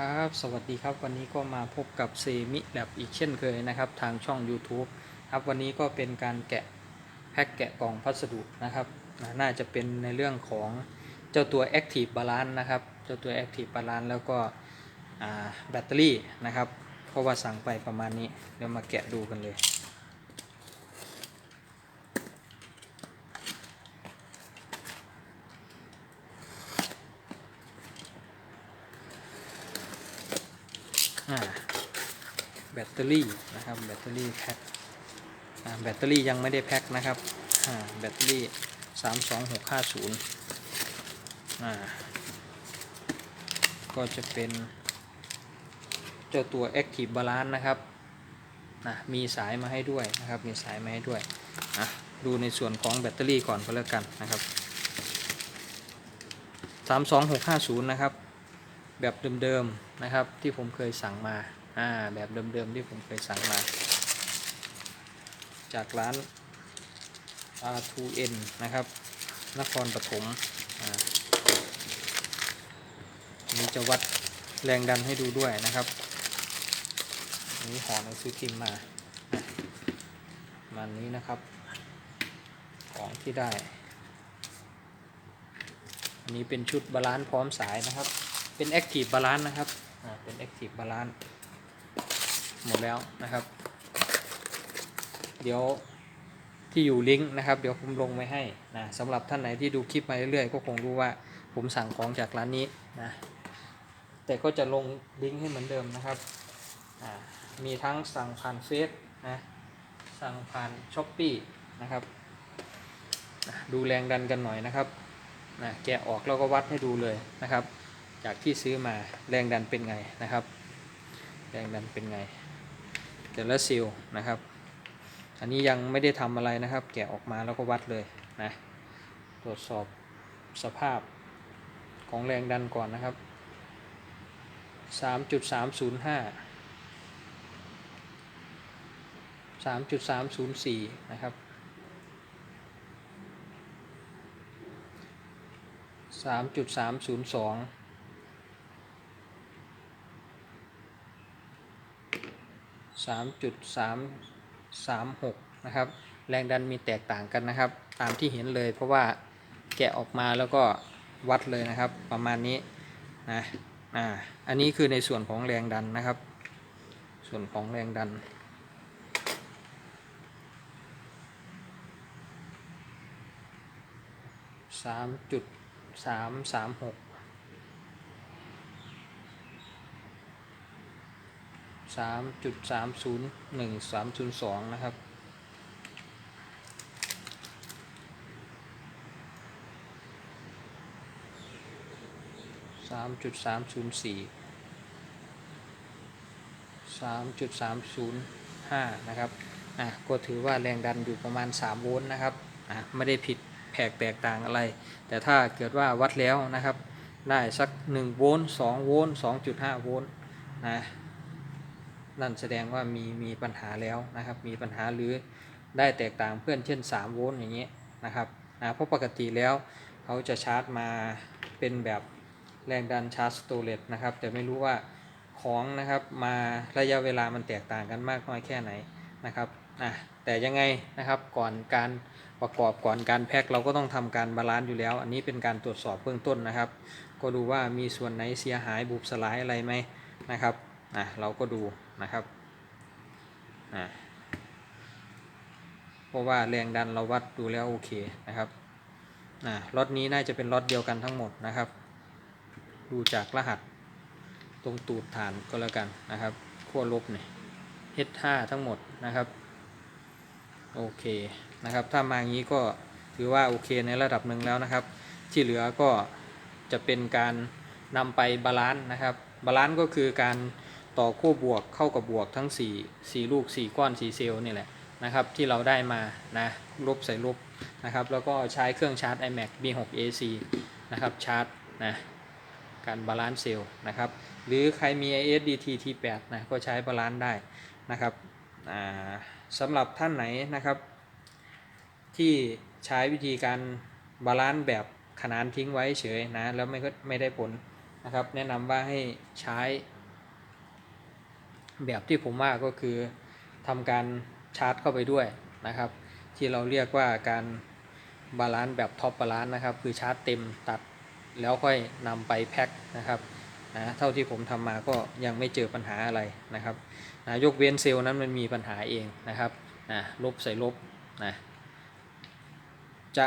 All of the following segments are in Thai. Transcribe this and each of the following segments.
ครับสวัสดีครับวันนี้ก็มาพบกับเซมิแลบอีกเช่นเคยนะครับ ทางช่อง YouTube ครับวันนี้ก็เป็นการแกะแพ็กแกะกล่องพัสดุนะครับน่าจะเป็นในเรื่องของเจ้าตัว Active Balance นะครับ เจ้าตัว Active Balance แล้วก็แบตเตอรี่นะครับ เพราะว่าสั่งไปประมาณนี้เดี๋ยวมาแกะดูกันเลย อ่าแบ ตเตอรี่นะครับแบตเตอรี่แพ็คแบตเตอรี่ยังไม่ได้แพ็คนะครับแบตเตอรี่32650อ่าก็จะเป็น เจ้าตัว Active Balance นะครับนะมีสายมาให้ด้วยนะครับ มีสายมาให้ด้วยอะดูในส่วนของแบตเตอรี่ก่อนก็แล้วกันนะครับ 32650 นะครับ แบบเดิมๆนะครับที่ผมเคยสั่งมา อ่าแบบเดิมๆที่ผมเคยสั่งมา จากร้าน R2N นะครับ นครปฐมอ่าอันนี้จะวัดแรงดันให้ดูด้วยนะครับอันนี้ห่อหนังสือพิมพ์มามันนี้นะครับ ของที่ได้ อันนี้เป็นชุดบาลานซ์พร้อมสายนะครับ เป็น Active Balance นะครับ อ่า เป็น Active Balance หมดแล้วนะครับ เดี๋ยวที่อยู่ลิงก์นะครับ เดี๋ยวผมลงไว้ให้นะสำหรับท่านไหนที่ดูคลิปมาเรื่อยๆก็คงรู้ว่าผมสั่งของจากร้านนี้นะแต่ก็จะลงลิงก์ให้เหมือนเดิมนะครับมีทั้งสั่งผ่านเฟซนะสั่งผ่านช้อปปีนะครับดูแรงดันกันหน่อยนะครับนะแกะออกแล้วก็วัดให้ดูเลยนะครับ จากที่ซื้อมาแรงดันเป็นไงนะครับ แรงดันเป็นไง แต่ละเซลล์นะครับ อันนี้ยังไม่ได้ทำอะไรนะครับ แกะออกมาแล้วก็วัดเลยนะ ตรวจสอบสภาพของแรงดันก่อนนะครับ 3.305 3.304 นะครับสามจุดสามจุดสามสามหกนะครับ แรงดันมีแตกต่างกันนะครับ ตามที่เห็นเลยเพราะว่าแกะออกมาแล้วก็วัดเลยนะครับ ประมาณนี้นะอ่าอันนี้คือในส่วนของแรงดันนะครับ ส่วนของแรงดันสามจุดสามสามหก สามจุดสามศูนย์หนึ่งสามศูนย์สองนะครับ สามจุดสามศูนย์สี่สามจุดสามศูนย์ห้านะครับ อะ ก็ถือว่าแรงดันอยู่ประมาณ 3 โวลต์นะครับ อะ ไม่ได้ผิดแผกแตกต่างอะไร แต่ถ้าเกิดว่าวัดแล้วนะครับ ได้สัก 1 โวลต์2โวลต์2.5 โวลต์นะ นั่นแสดงว่ามีมีปัญหาแล้วนะครับ มีปัญหาหรือได้แตกต่างเพื่อนเช่น 3 โวลต์อย่างเงี้ยนะครับนะเพราะปกติแล้วเขาจะชาร์จมาเป็นแบบแรงดันชาร์จสโตรเลตนะครับ แต่ไม่รู้ว่าของนะครับมาระยะเวลามันแตกต่างกันมากน้อยแค่ไหนนะครับอะแต่ยังไงนะครับก่อนการประกอบก่อนการแพ็คเราก็ต้องทำการบาลานซ์อยู่แล้ว อันนี้เป็นการตรวจสอบเบื้องต้นนะครับ ก็ดูว่ามีส่วนไหนเสียหายบุบสลายอะไรไหมนะครับอะเราก็ดู นะครับอะเพราะว่าแรงดันเราวัดดูแล้วโอเคนะครับอะรถนี้น่าจะเป็นรถเดียวกันทั้งหมดนะครับ ดูจากรหัสตรงตูดฐานก็แล้วกันนะครับขั้วลบเนี่ย H5 ทั้งหมดนะครับ โอเคนะครับ ถ้ามาอย่างนี้ก็ถือว่าโอเคในระดับหนึ่งแล้วนะครับ ที่เหลือก็จะเป็นการนำไปบาลานซ์นะครับ บาลานซ์ก็คือการ ต่อคู่บวกเข้ากับบวกทั้ง 4 4 ลูก 4 ก้อน 4 เซลล์นี่แหละนะครับที่เราได้มานะลบใส่ลบนะครับแล้วก็ใช้เครื่องชาร์จ iMac B6AC นะครับชาร์จนะการบาลานซ์เซลล์นะครับหรือใครมี ISDT T8 นะก็ใช้บาลานซ์ได้นะครับสำหรับท่านไหนนะครับ ที่ใช้วิธีการบาลานซ์แบบขนานทิ้งไว้เฉยนะแล้วไม่ก็ไม่ได้ผลนะครับ แนะนำว่าให้ใช้ แบบที่ผมว่าก็คือทำการชาร์จเข้าไปด้วยนะครับ ที่เราเรียกว่าการบาลานซ์แบบท็อปบาลานซ์นะครับ คือชาร์จเต็มตัดแล้วค่อยนำไปแพ็คนะครับนะเท่าที่ผมทำมาก็ยังไม่เจอปัญหาอะไรนะครับนะยกเว้นเซลล์นั้นมันมีปัญหาเองนะครับนะลบใส่ลบนะจะ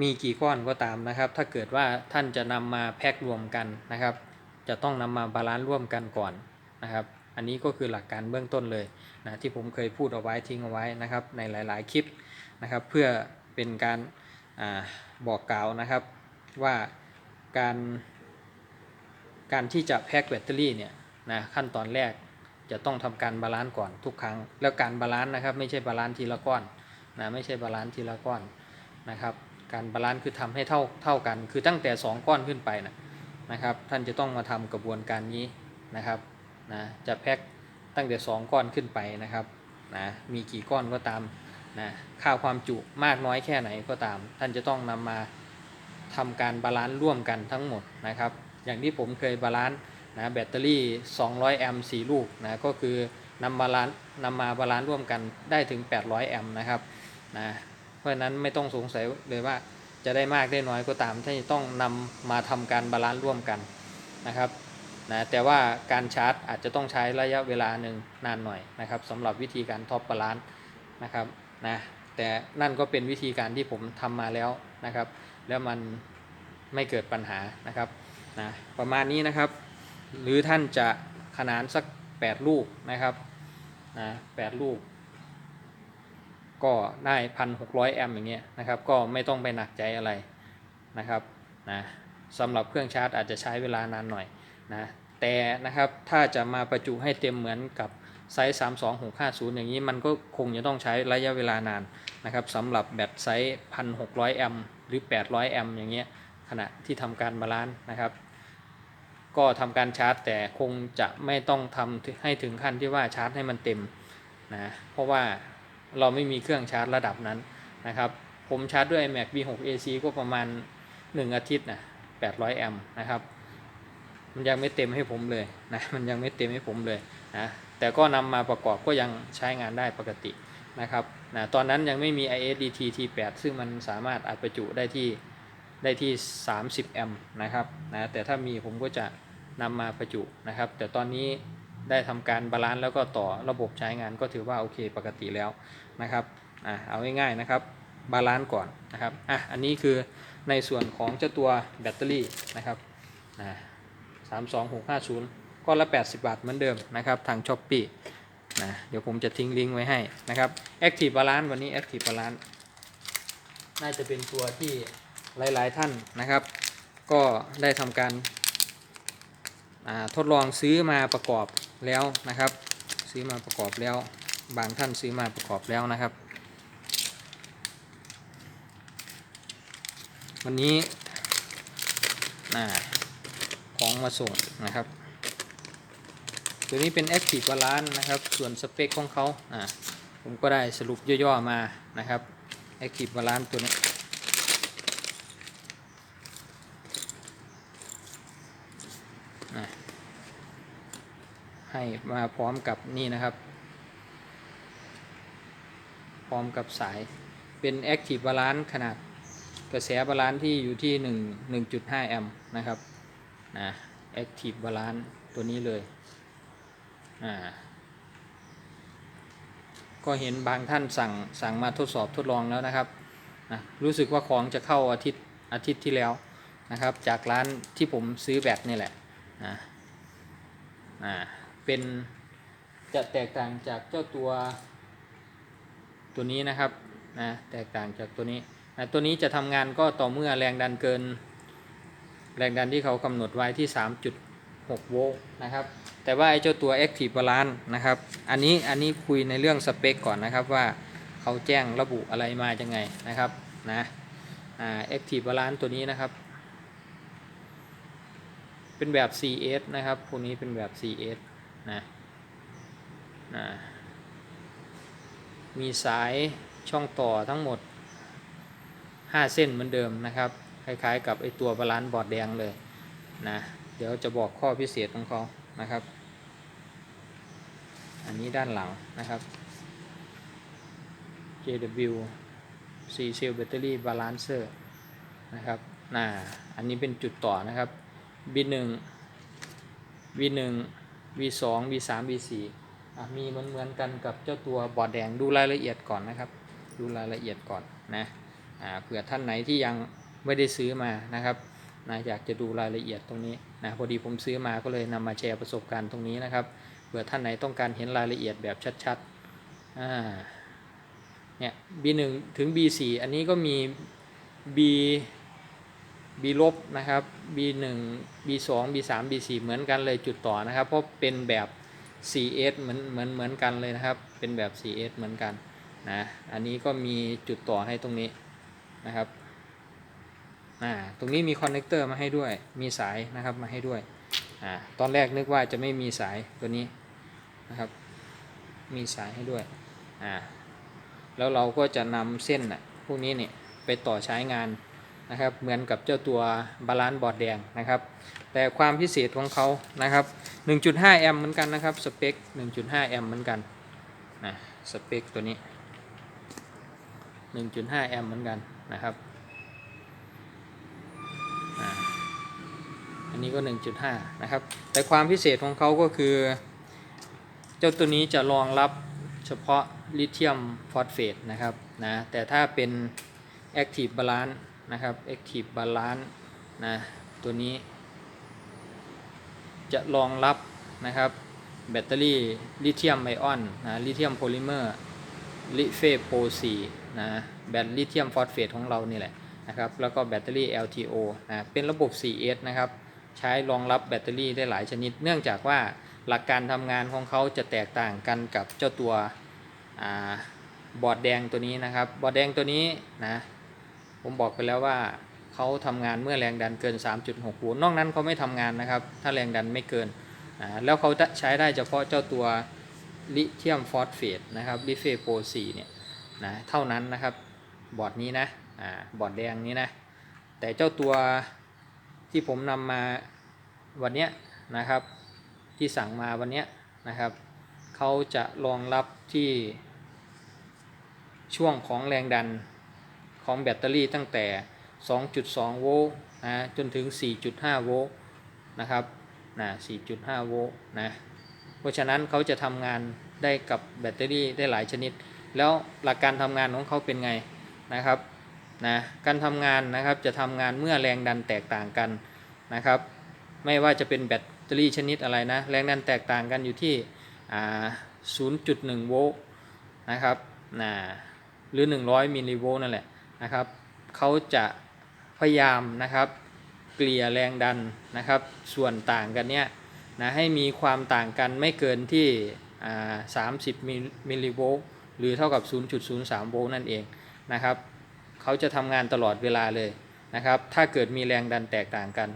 มีกี่ก้อนก็ตามนะครับ ถ้าเกิดว่าท่านจะนำมาแพ็ครวมกันนะครับ จะต้องนำมาบาลานซ์ร่วมกันก่อนนะครับ อันนี้ก็คือหลักการเบื้องต้นเลยนะที่ผมเคยพูดเอาไว้ทิ้งเอาไว้นะครับในหลาย ๆ คลิปนะครับ เพื่อเป็นการอาบอกกล่าวนะครับว่าการการที่จะแพ็คแบตเตอรี่เนี่ยนะขั้นตอนแรกจะต้องทำการบาลานซ์ก่อนทุกครั้ง แล้วการบาลานซ์นะครับไม่ใช่บาลานซ์ทีละก้อนนะไม่ใช่บาลานซ์ทีละก้อนนะครับ การบาลานซ์คือทำให้เท่าเท่ากัน คือตั้งแต่ 2 ก้อนขึ้นไปนะนะครับ ท่านจะต้องมาทำกระบวนการนี้นะครับ นะจะแพ็คตั้งแต่ 2 ก้อนขึ้นไปนะครับนะมีกี่ก้อนก็ตามนะค่าความจุมากน้อยแค่ไหนก็ตาม ท่านจะต้องนำมาทำการบาลานซ์ร่วมกันทั้งหมดนะครับ อย่างที่ผมเคยบาลานซ์นะแบตเตอรี่ 200 แอมป์4ลูกนะก็คือนำบาลานซ์นำมาบาลานซ์ร่วมกันได้ถึง 800 แอมป์นะครับนะเพราะฉะนั้นไม่ต้องสงสัยเลยว่าจะได้มากได้น้อยก็ตามท่านจะต้องนำมาทำการบาลานซ์ร่วมกันนะครับ นะแต่ว่าการชาร์จอาจจะต้องใช้ระยะเวลาหนึ่งนานหน่อยนะครับสำหรับวิธีการท็อปบาลานซ์นะครับนะแต่นั่นก็เป็นวิธีการที่ผมทำมาแล้วนะครับ แล้วมันไม่เกิดปัญหานะครับนะประมาณนี้นะครับ หรือท่านจะขนานสัก 8 ลูกนะครับนะ8ลูก ก็ได้พันหกแอมป์อย่างเงี้ยนะครับ ก็ไม่ต้องไปหนักใจอะไรนะครับนะสำหรับเครื่องชาร์จอาจจะใช้เวลานานหน่อย นะแต่นะครับถ้าจะมาประจุให้เต็มเหมือนกับไซส์ 32650 อย่างนี้มันก็คงจะต้องใช้ระยะเวลานานนะครับสำหรับแบตไซส์ 1,600 แอมป์หรือ 800 แอมป์อย่างเงี้ยขณะที่ทำการบาลานซ์นะครับ ก็ทำการชาร์จ แต่คงจะไม่ต้องทำให้ถึงขั้นที่ว่าชาร์จให้มันเต็มนะเพราะว่าเราไม่มีเครื่องชาร์จระดับนั้นนะครับ ผมชาร์จด้วย iMac V6 AC ก็ประมาณ 1 อาทิตย์นะ800 แอมป์นะครับ มันยังไม่เต็มให้ผมเลยนะมันยังไม่เต็มให้ผมเลยนะแต่ก็นำมาประกอบก็ยังใช้งานได้ปกตินะครับนะตอนนั้นยังไม่มี ISDT T8 ซึ่งมันสามารถอัดประจุได้ที่ได้ที่ 30 แอมป์นะครับนะแต่ถ้ามีผมก็จะนำมาประจุนะครับ แต่ตอนนี้ได้ทำการบาลานซ์แล้วก็ต่อระบบใช้งานก็ถือว่าโอเคปกติแล้วนะครับอะเอาง่ายๆนะครับบาลานซ์ก่อนนะครับอะอันนี้คือในส่วนของเจ้าตัวแบตเตอรี่นะครับนะ สามสองหกห้าศูนย์ก้อนละ 80 บาทเหมือนเดิมนะครับทางช้อปปี้นะเดี๋ยวผมจะทิ้งลิงก์ไว้ให้นะครับ Active Balance วันนี้ Active Balance น่าจะเป็นตัวที่หลายๆท่านนะครับ ก็ได้ทำการทดลองซื้อมาประกอบแล้วนะครับ ซื้อมาประกอบแล้ว บางท่านซื้อมาประกอบแล้วนะครับ วันนี้อ่า ของมาส่งนะครับ ตัวนี้เป็น Active Balance นะครับ ส่วนสเปคของเขาอ่าผมก็ได้สรุปย่อๆมานะครับ Active Balance ตัวนี้ให้มาพร้อมกับนี่นะครับ พร้อมกับสายเป็น Active Balance ขนาดกระแสบาลานซ์ที่อยู่ที่ 1 1.5 แอมป์นะครับ นะ Active Balance ตัวนี้เลยอ่าก็เห็นบางท่านสั่งสั่งมาทดสอบทดลองแล้วนะครับนะรู้สึกว่าของจะเข้าอาทิตย์อาทิตย์ที่แล้วนะครับ จากร้านที่ผมซื้อแบตนี่แหละนะอ่าเป็นจะแตกต่างจากเจ้าตัวตัวนี้นะครับนะแตกต่างจากตัวนี้นะตัวนี้จะทำงานก็ต่อเมื่อแรงดันเกิน แรงดันที่เขากำหนดไว้ที่ 3.6 โวลต์นะครับ แต่ว่าไอ้เจ้าตัว Active Balance นะครับ อันนี้อันนี้คุยในเรื่องสเปคก่อนนะครับว่าเขาแจ้งระบุอะไรมาจังไงนะครับนะอ่า Active Balance ตัวนี้นะครับ เป็นแบบ CS นะครับพวกนี้เป็นแบบ CS นะนะมีสายช่องต่อทั้งหมด 5 เส้นเหมือนเดิมนะครับ คล้ายๆ กับไอตัวบาลานซ์บอร์ดแดงเลยนะเดี๋ยวจะบอกข้อพิเศษของเขานะครับ อันนี้ด้านหลังนะครับ JW C Cell Battery Balancer นะครับน่าอันนี้เป็นจุดต่อนะครับ B1 V1 V2 V3 V4 อะมีเหมือนเหมือนกันกับเจ้าตัวบอร์ดแดงดูรายละเอียดก่อนนะครับ ดูรายละเอียดก่อนนะเผื่อท่านไหนที่ยัง ไม่ได้ซื้อมานะครับนะอยากจะดูรายละเอียดตรงนี้นะพอดีผมซื้อมาก็เลยนำมาแชร์ประสบการณ์ตรงนี้นะครับเผื่อท่านไหนต้องการเห็นรายละเอียดแบบชัดๆอ่าเนี่ย B1 ถึง B4 อันนี้ก็มี B B ลบนะครับ B1 B2 B3 B4 เหมือนกันเลยจุดต่อนะครับ เพราะเป็นแบบ 4S เหมือนเหมือนเหมือนกันเลยนะครับ เป็นแบบ 4S เหมือนกันนะ อันนี้ก็มีจุดต่อให้ตรงนี้นะครับ อ่าตรงนี้มีคอนเนคเตอร์มาให้ด้วย มีสายนะครับมาให้ด้วยอ่าตอนแรกนึกว่าจะไม่มีสายตัวนี้นะครับ มีสายให้ด้วยอ่าแล้วเราก็จะนำเส้นน่ะพวกนี้เนี่ยไปต่อใช้งานนะครับ เหมือนกับเจ้าตัวบาลานซ์บอร์ดแดงนะครับ แต่ความพิเศษของเขานะครับ 1.5 แอมป์เหมือนกันนะครับ สเปค 1.5 แอมป์เหมือนกันนะสเปคตัวนี้ 1.5 แอมป์เหมือนกันนะครับ อันนี้ก็ 1.5 นะครับ แต่ความพิเศษของเขาก็คือ เจ้าตัวนี้จะรองรับเฉพาะลิเธียมฟอสเฟตนะครับนะแต่ถ้าเป็น Active Balance นะครับ Active Balance นะตัวนี้ จะรองรับนะครับแบตเตอรี่ลิเธียมไอออนนะลิเธียมโพลิเมอร์ลิเฟโป4นะแบตลิเธียมฟอสเฟตของเรานี่แหละนะครับแล้วก็แบตเตอรี่ LTO นะเป็นระบบ 4S นะครับ ใช้รองรับแบตเตอรี่ได้หลายชนิด เนื่องจากว่าหลักการทำงานของเขาจะแตกต่างกันกับเจ้าตัวอบอร์ดแดงตัวนี้นะครับ บอร์ดแดงตัวนี้นะ ผมบอกไปแล้วว่าเขาทำงานเมื่อแรงดันเกิน 3.6โวลต์นอกนั้นเขาไม่ทำงานนะครับ ถ้าแรงดันไม่เกินอ่าแล้วเขาใช้ได้เฉพาะเจ้าตัวลิเธียมฟอสเฟตนะครับลิเฟโป4เนี่ยนะเท่านั้นนะครับบอร์ดนี้นะอ่าบอร์ดแดงนี้นะ แต่เจ้าตัว ที่ผมนำมาวันนี้นะครับ ที่สั่งมาวันนี้นะครับเขาจะรองรับที่ช่วงของแรงดันของแบตเตอรี่ตั้งแต่ 2.2 โวลต์นะจนถึง 4.5 โวลต์นะครับนะ4.5 โวลต์นะเพราะฉะนั้นเขาจะทำงานได้กับแบตเตอรี่ได้หลายชนิด แล้วหลักการทำงานของเขาเป็นไงนะครับ นะการทำงานนะครับจะทำงานเมื่อแรงดันแตกต่างกันนะครับ ไม่ว่าจะเป็นแบตเตอรี่ชนิดอะไรนะแรงดันแตกต่างกันอยู่ที่0.1 โวลต์นะครับนะหรือ 100 มิลลิโวลต์นั่นแหละนะครับเขาจะพยายามนะครับเกลี่ยแรงดันนะครับ ส่วนต่างกันเนี่ยนะให้มีความต่างกันไม่เกินที่30 มิลลิโวลต์หรือเท่ากับ 0.03 โวลต์นั่นเองนะครับ เขาจะทำงานตลอดเวลาเลยนะครับ ถ้าเกิดมีแรงดันแตกต่างกัน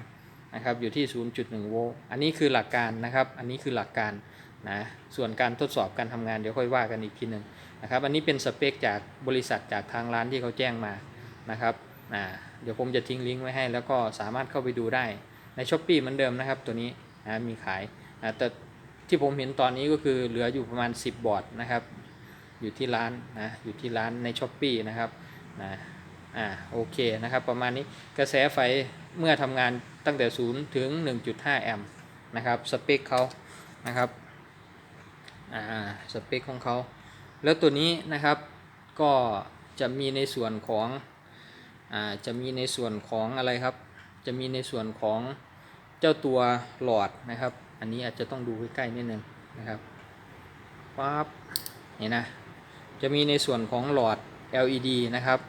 นะครับ อยู่ที่ 0.1 โวลต์ อันนี้คือหลักการนะครับ อันนี้คือหลักการนะ ส่วนการทดสอบการทำงานเดี๋ยวค่อยว่ากันอีกทีหนึ่งนะครับ อันนี้เป็นสเปคจากบริษัทจากทางร้านที่เขาแจ้งมานะครับอ่าเดี๋ยวผมจะทิ้งลิงก์ไว้ให้ แล้วก็สามารถเข้าไปดูได้ในช้อปปีเหมือนเดิมนะครับ ตัวนี้นะมีขายนะแต่ที่ผมเห็นตอนนี้ก็คือเหลืออยู่ประมาณ 10 บอร์ดนะครับ อยู่ที่ร้านนะ อยู่ที่ร้านในช้อปปี้นะครับนะ อ่าโอเคนะครับประมาณนี้กระแสไฟเมื่อทำงานตั้งแต่ 0 ถึง 1.5 แอมป์นะครับสเปคเขานะครับอ่าสเปคของเขา แล้วตัวนี้นะครับก็จะมีในส่วนของอ่าจะมีในส่วนของอะไรครับ จะมีในส่วนของเจ้าตัวหลอดนะครับ อันนี้อาจจะต้องดูใกล้ๆนิดนึงนะครับปั๊บนี่นะจะมีในส่วนของหลอด LED นะครับ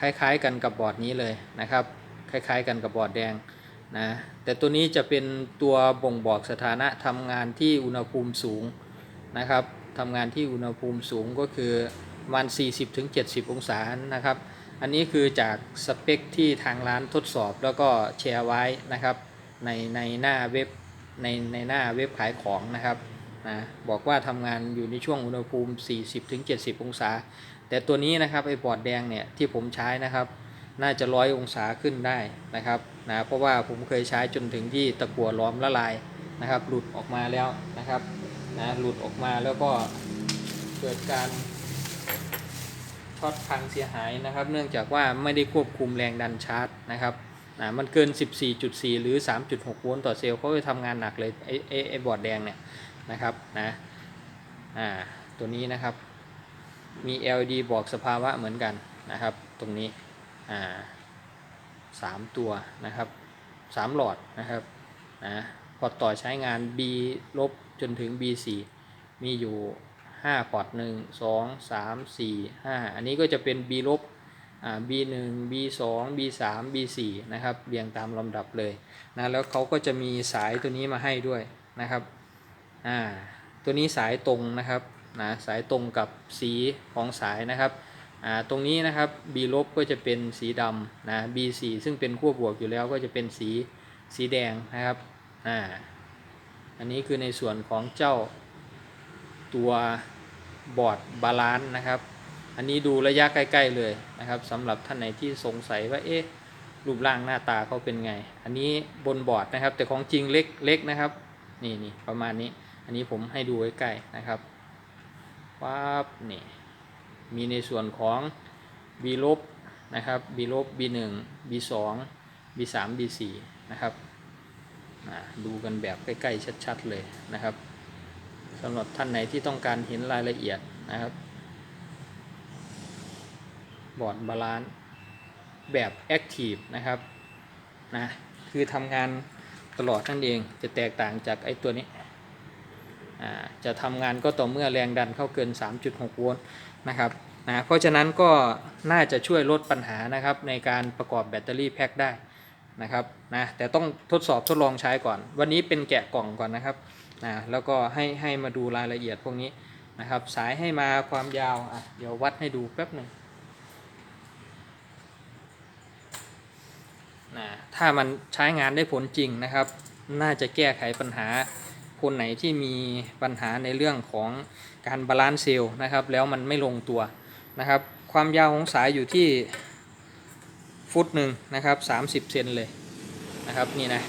คล้ายๆกันกับบอร์ดนี้เลยนะครับ คล้ายๆกันกับบอร์ดแดงนะแต่ตัวนี้จะเป็นตัวบ่งบอกสถานะทำงานที่อุณหภูมิสูงนะครับทำงานที่อุณหภูมิสูงก็คือประมาณ 40-70 องศานะครับ อันนี้คือจากสเปคที่ทางร้านทดสอบแล้วก็แชร์ไว้นะครับในในหน้าเว็บในในหน้าเว็บขายของนะครับนะบอกว่าทำงานอยู่ในช่วงอุณหภูมิ 40-70 องศา แต่ตัวนี้นะครับไอ้บอร์ดแดงเนี่ยที่ผมใช้นะครับ น่าจะร้อยองศาขึ้นได้นะครับนะเพราะว่าผมเคยใช้จนถึงที่ตะกั่วล้อมละลายนะครับ หลุดออกมาแล้วนะครับนะหลุดออกมาแล้วก็เกิดการช็อตพังเสียหายนะครับ เนื่องจากว่าไม่ได้ควบคุมแรงดันชาร์จนะครับนะมันเกิน 14.4 หรือ 3.6 โวลต์ต่อเซลล์เขาจะทำงานหนักเลยไอ้ไอ้ไอบอร์ดแดงเนี่ยนะครับนะอ่าตัวนี้นะครับ มี LED บอกสภาวะเหมือนกันนะครับ ตรงนี้อ่าสามตัวนะครับสามหลอดนะครับนะพอต่อใช้งาน B ลบจนถึง B4 มีอยู่5พอร์ต1 2 3 4 5 อันนี้ก็จะเป็น B ลบอ่า B1 B2 B3 B4 นะครับเรียงตามลำดับเลยนะแล้วเขาก็จะมีสายตัวนี้มาให้ด้วยนะครับอ่าตัวนี้สายตรงนะครับ นะสายตรงกับสีของสายนะครับตรงนี้นะครับ B ลบก็จะเป็นสีดำนะ B4 ซึ่งเป็นขั้วบวกอยู่แล้วก็จะเป็นสีสีแดงนะครับอ่าอันนี้คือในส่วนของเจ้าตัวบอร์ดบาลานซ์นะครับ อันนี้ดูระยะใกล้ ๆ เลยนะครับสำหรับท่านไหนที่สงสัยว่าเอ๊ะรูปร่างหน้าตาเขาเป็นไง อันนี้บนบอร์ดนะครับ แต่ของจริงเล็กเล็กนะครับ นี่นี่ประมาณนี้ อันนี้ผมให้ดูใกล้ๆนะครับ ปั๊บนี่มีในส่วนของ B ลบนะครับ B ลบ B 1 B 2 B 3 B 4นะครับอ่าดูกันแบบใกล้ๆชัดๆเลยนะครับสำหรับท่านไหนที่ต้องการเห็นรายละเอียดนะครับ บอร์ดบาลานซ์แบบแอคทีฟนะครับนะคือทำงานตลอดนั่นเองจะแตกต่างจากไอ้ตัวนี้ จะทำงานก็ต่อเมื่อแรงดันเข้าเกิน 3.6 โวลต์นะครับนะเพราะฉะนั้นก็น่าจะช่วยลดปัญหานะครับในการประกอบแบตเตอรี่แพ็คได้นะครับนะแต่ต้องทดสอบทดลองใช้ก่อน วันนี้เป็นแกะกล่องก่อนนะครับนะแล้วก็ให้ให้มาดูรายละเอียดพวกนี้นะครับสายให้มาความยาวอะเดี๋ยววัดให้ดูแป๊บหนึ่งนะถ้ามันใช้งานได้ผลจริงนะครับ น่าจะแก้ไขปัญหา คนไหนที่มีปัญหาในเรื่องของการบาลานซ์เซลล์นะครับ แล้วมันไม่ลงตัวนะครับ ความยาวของสายอยู่ที่ฟุตหนึ่งนะครับ 30 เซนเลยนะครับนี่นะ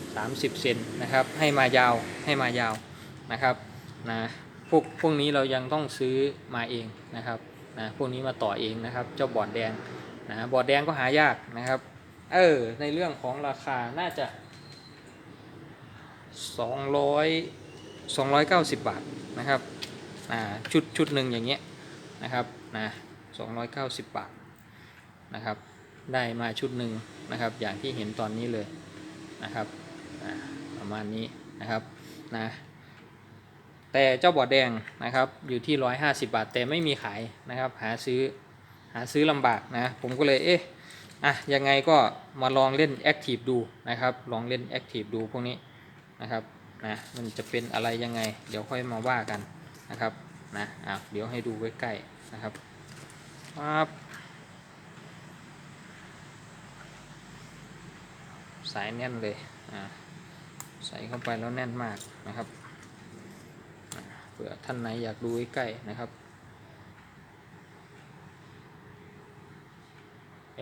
30 เซนนะครับ ให้มายาวให้มายาวนะครับนะพวกพวกนี้เรายังต้องซื้อมาเองนะครับนะพวกนี้มาต่อเองนะครับ เจ้าบอร์ดแดงนะบอร์ดแดงก็หายากนะครับ เออในเรื่องของราคาน่าจะ 200 290 บาทนะครับชุดชุดหนึ่งอย่างเงี้ยนะครับนะ290 บาทนะครับ ได้มาชุดหนึ่งนะครับ อย่างที่เห็นตอนนี้เลยนะครับประมาณนี้นะครับนะแต่เจ้าบอดแดงนะครับอยู่ที่ 150 บาท แต่ไม่มีขายนะครับ หาซื้อหาซื้อลำบากนะ ผมก็เลยเอ๊ะอะยังไงก็มาลองเล่น Active ดูนะครับ ลองเล่น Active ดูพวกนี้ นะครับนะมันจะเป็นอะไรยังไง เดี๋ยวค่อยมาว่ากันนะครับนะอะเดี๋ยวให้ดูใกล้ๆนะครับปั๊บสายแน่นเลยอ่าใส่เข้าไปแล้วแน่นมากนะครับเผื่อท่านไหนอยากดูใกล้ๆนะครับ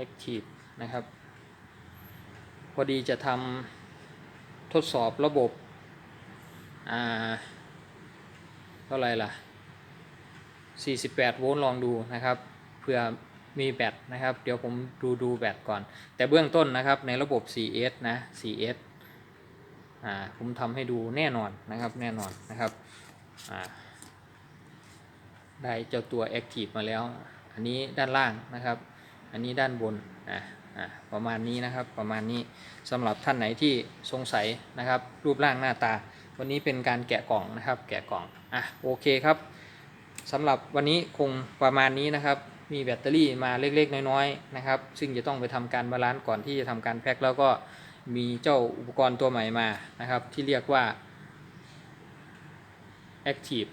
Active นะครับ พอดีจะทำ ดสอบระบบอ่าเท่าไรล่ะ 48 โวลต์ลองดูนะครับเพื่อมีแบตนะครับ เดี๋ยวผมดูดูแบตก่อน แต่เบื้องต้นนะครับในระบบ 4S นะ 4S อ่าผมทำให้ดูแน่นอนนะครับแน่นอนนะครับอ่าได้เจ้าตัว Active มาแล้ว อันนี้ด้านล่างนะครับ อันนี้ด้านบนอ่า ประมาณนี้นะครับประมาณนี้สำหรับท่านไหนที่สงสัยนะครับ รูปร่างหน้าตา วันนี้เป็นการแกะกล่องนะครับ แกะกล่องอะโอเคครับสำหรับวันนี้คงประมาณนี้นะครับมีแบตเตอรี่มาเล็กๆ น้อยๆนะครับ ซึ่งจะต้องไปทำการบาลานซ์ก่อนที่จะทำการแพ็คแล้วก็มีเจ้าอุปกรณ์ตัวใหม่มานะครับ ที่เรียกว่า Active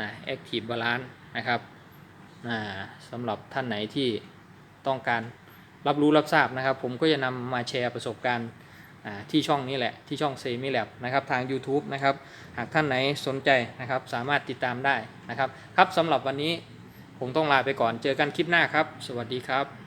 นะ Active Balance นะครับอ่าสำหรับท่านไหนที่ต้องการ รับรู้รับทราบนะครับ ผมก็จะนำมาแชร์ประสบการณ์ที่ช่องนี้แหละที่ช่องเซมิแลบนะครับทาง YouTube นะครับหากท่านไหนสนใจนะครับสามารถติดตามได้นะครับ ครับสำหรับวันนี้ผมต้องลาไปก่อนเจอกันคลิปหน้าครับ สวัสดีครับ